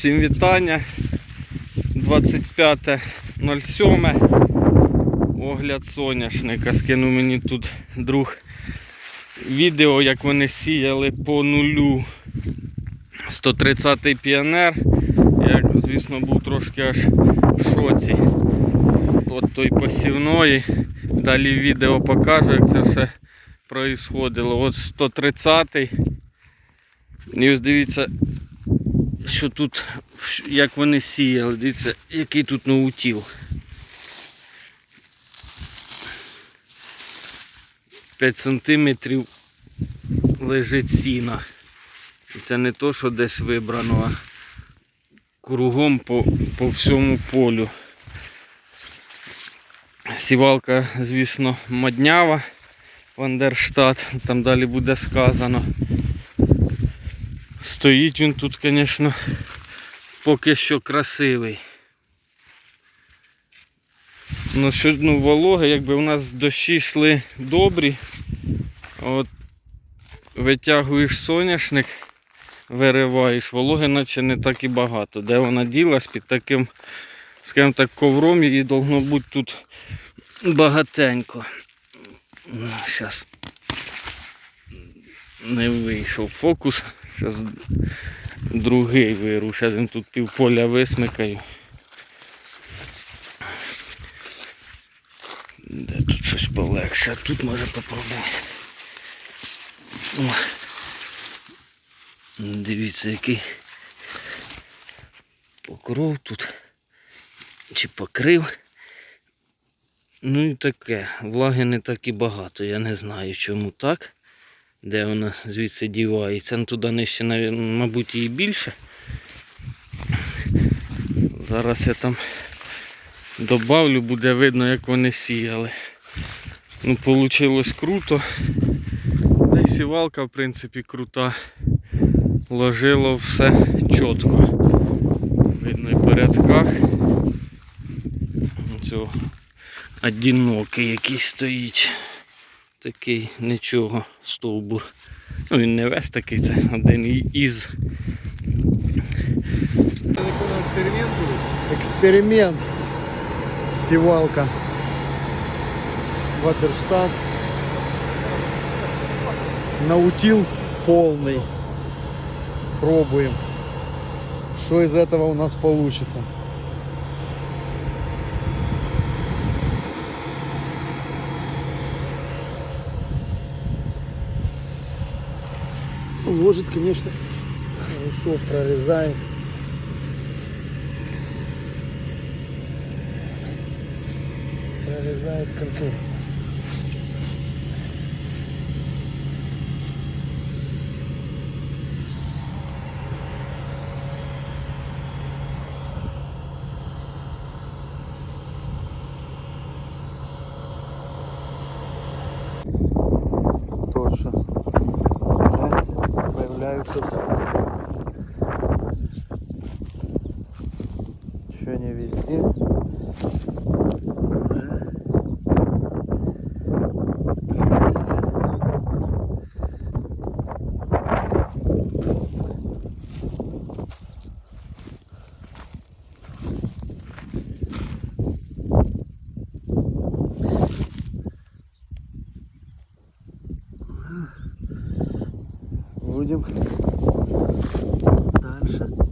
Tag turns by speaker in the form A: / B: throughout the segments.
A: Всім вітання. 25.07. Огляд соняшника. Скинув мені тут друг відео, як вони сіяли по нулю 130-й піонер. Я, звісно, був трошки аж в шоці. От той посівної. Далі відео покажу, як це все происходило. От 130-й. І ось дивіться, що тут, як вони сіяли, дивіться, який тут наутіл. 5 сантиметрів лежить сіна. І це не то, що десь вибрано, а кругом по, по всьому полю. Сівалка, звісно, моднява, Вандерштат, там далі буде сказано. Стоїть він тут, звісно, поки що красивий. Ну, що, ну, вологи, якби у нас дощі йшли добрі. От витягуєш соняшник, вириваєш, вологи наче не так і багато. Де вона ділась під таким, скажімо так, ковром її должно бути тут багатенько. Ну, Зараз не вийшов фокус. Зараз другий виру. Зараз він тут півполя висмикаю. Де тут щось полегше? Тут може попробувати. Дивіться, який покров тут. Чи покрив. Ну і таке. Влаги не так і багато. Я не знаю чому так. Де вона звідси дівається. Ну, туди нижче, мабуть, її більше. Зараз я там добавлю, буде видно, як вони сіяли. Ну, вийшло круто. Та й сівалка, в принципі, крута. Ложило все чітко. Видно і по рядках. Цього одинокий якийсь стоїть. Такий нічого стовбур. Ну він не весь такий, це один і- із.
B: Эксперимент. Сівалка. Ватерштат. Наутил полный. Пробуем. Что из этого у нас получится. Ложит, конечно, хорошо прорезает. прорезает контур. Еще не везде. Будем дальше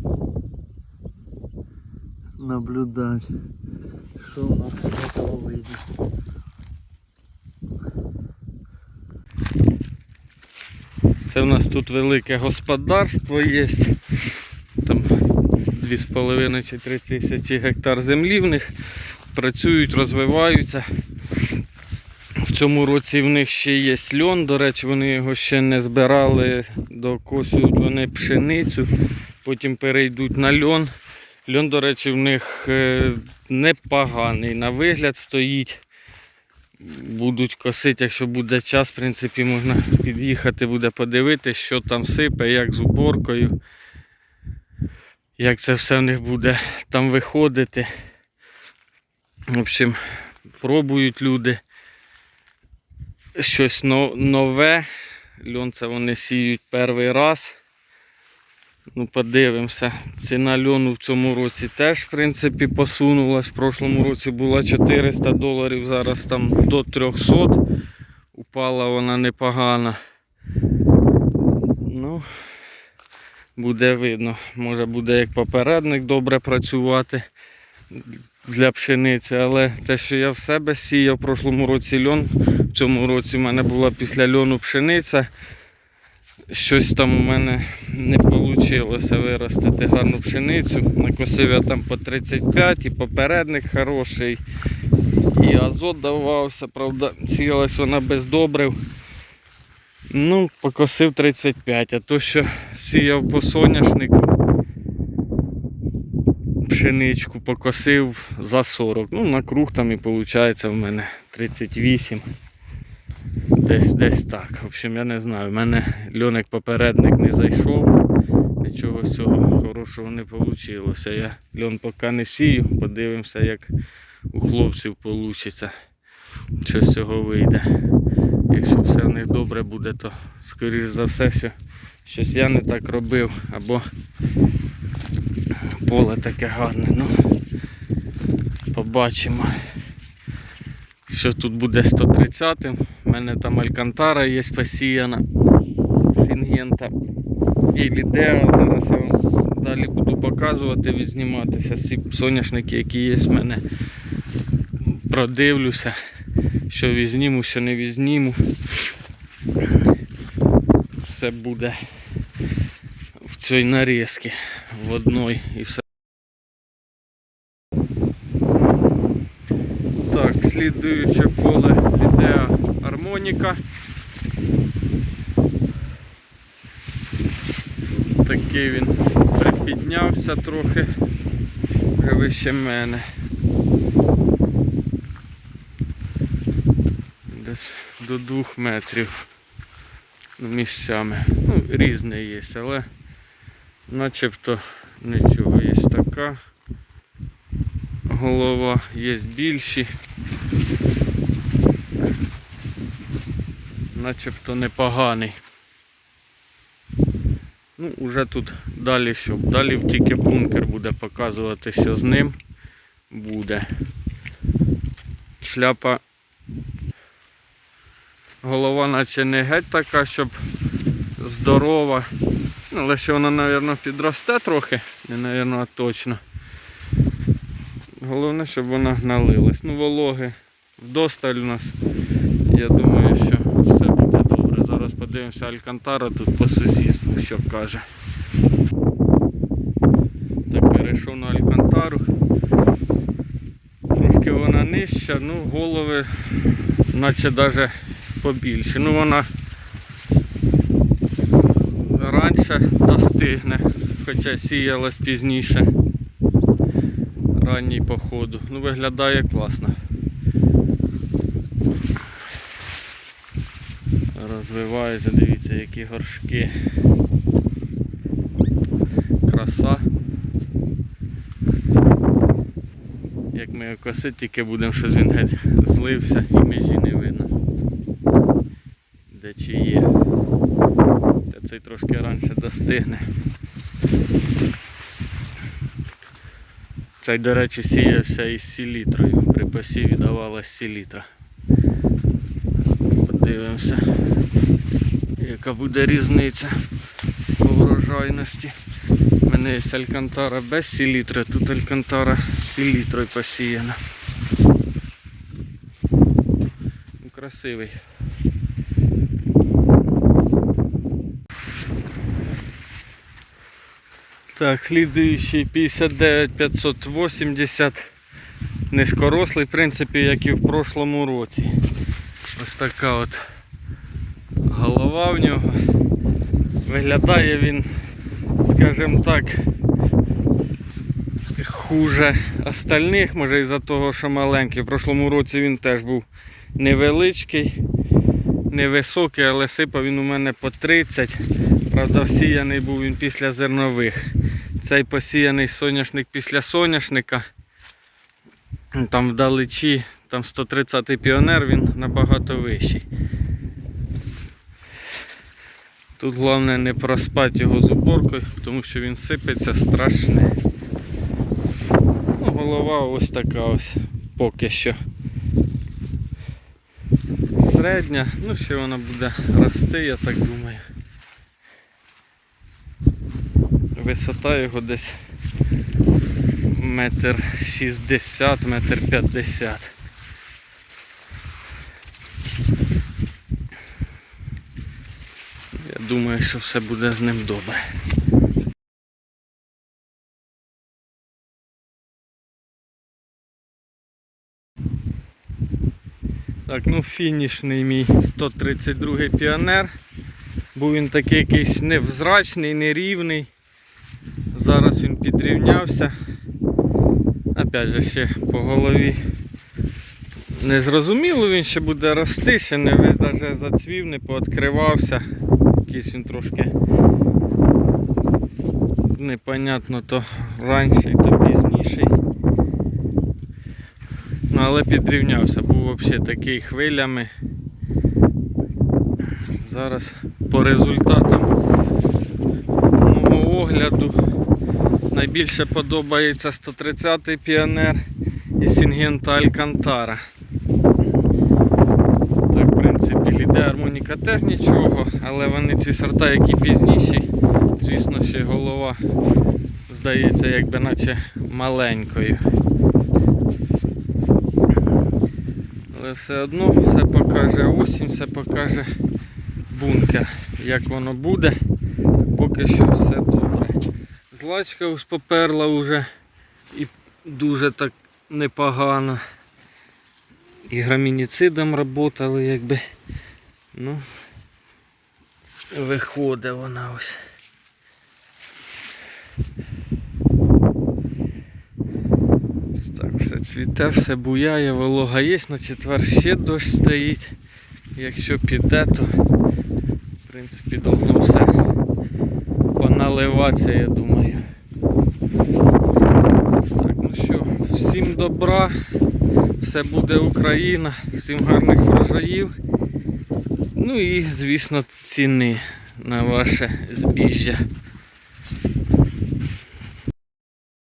B: наблюдать, что у нас из этого выйдет.
A: Це в нас тут велике господарство є. Там 2,5 чи 3 тисячі гектар землі в них. Працюють, розвиваються. В цьому році в них ще є льон. До речі, вони його ще не збирали, докосують вони пшеницю, потім перейдуть на льон. Льон, до речі, в них е, непоганий. На вигляд стоїть. Будуть косити, якщо буде час, в принципі, можна під'їхати, буде подивитися, що там сипе, як з уборкою, як це все в них буде там виходити. В общем, пробують люди щось нове. Льон це вони сіють перший раз. Ну, подивимося. Ціна льону в цьому році теж, в принципі, посунулась. В прошлому році була 400 доларів, зараз там до 300. Упала вона непогано. Ну, буде видно. Може буде як попередник добре працювати для пшениці, але те, що я в себе сіяв в прошлому році льон, в цьому році в мене була після льону пшениця. Щось там у мене не вийшло виростити гарну пшеницю. Накосив я там по 35 і попередник хороший. І азот давався, правда, сіялась вона без добрив. Ну, покосив 35, а то, що сіяв по соняшнику, пшеничку покосив за 40. Ну, на круг там і виходить в мене 38. Десь десь так. В общем, я не знаю. У мене льоник попередник не зайшов. Нічого з цього хорошого не вийшло. Я льон поки не сію, подивимося, як у хлопців вийде. Що з цього вийде. Якщо все в них добре буде, то скоріш за все, що щось я не так робив, або поле таке гарне. Ну, побачимо. Що тут буде 130 У мене там Алькантара є посіяна. Сінгента і Лідео. Зараз я вам далі буду показувати, відзніматися всі соняшники, які є в мене. Продивлюся, що візніму, що не візніму. Все буде в цій нарізці в одной і все. Так, Лідеа Армоніка. Такий він припіднявся трохи вже вище мене. Десь до двох метрів місцями. Ну, різне є, але начебто нічого є така голова, є більші. Начебто непоганий. Ну, уже тут далі що? Далі тільки бункер буде показувати, що з ним буде. Шляпа. Голова наче не геть така, щоб здорова. Ну, але що вона, мабуть, підросте трохи, не мабуть, точно. Головне, щоб вона налилась. Ну, вологи вдосталь у нас. Я думаю, що все буде добре. Зараз подивимося Алькантара тут по сусідству, що каже. Так, перейшов на Алькантару. Трошки вона нижча, ну голови наче навіть побільше. Ну вона раніше достигне, хоча сіялась пізніше ранній по ходу. Ну виглядає класно. Розвивається, дивіться, які горшки. Краса. Як ми його косити, тільки будемо, що він геть злився і межі не видно. Де чи є. Та цей трошки раніше достигне. Цей, до речі, сіявся із селітрою. При посіві давалась селітра. Подивимося, яка буде різниця по врожайності. У мене є алькантара без селітри, тут алькантара з селітрою посіяна. Ну, красивий. Так, слідуючий 59 580 низькорослий, в принципі, як і в прошлому році. Ось така от голова в нього. Виглядає він, скажімо так, хуже остальних, може із-за того, що маленький. В прошлому році він теж був невеличкий, невисокий, але сипав він у мене по 30. Правда, всіяний був він після зернових. Цей посіяний соняшник після соняшника. Там вдалечі, там 130-й піонер, він набагато вищий. Тут головне не проспати його з уборкою, тому що він сипеться страшне. Ну, голова ось така ось поки що. Середня, ну ще вона буде рости, я так думаю. Висота його десь метр шістдесят, метр п'ятдесят. Я думаю, що все буде з ним добре. Так, ну фінішний мій 132-й піонер. Був він такий якийсь невзрачний, нерівний. Зараз він підрівнявся. Опять же ще по голові. Не зрозуміло, він ще буде рости, ще не весь даже зацвів, не пооткривався. Якийсь він трошки непонятно то раніше, то пізніший. Ну, але підрівнявся, був взагалі такий хвилями. Зараз по результатам мого огляду найбільше подобається 130-й піонер і Сінгента Алькантара. Так, в принципі, ліде армоніка теж нічого, але вони ці сорта, які пізніші, звісно, ще голова здається, якби наче маленькою. Але все одно все покаже осінь, все покаже бункер, як воно буде. Поки що все добре. Злачка ось поперла вже і дуже так непогано. І грамініцидом працювали, якби. Ну, виходить вона ось. Так, все цвіте, все буяє, волога є, на четвер ще дощ стоїть. Якщо піде, то в принципі должно все поналиватися, я думаю. Так, ну що, всім добра, все буде Україна, всім гарних врожаїв. Ну і, звісно, ціни на ваше збіжжя.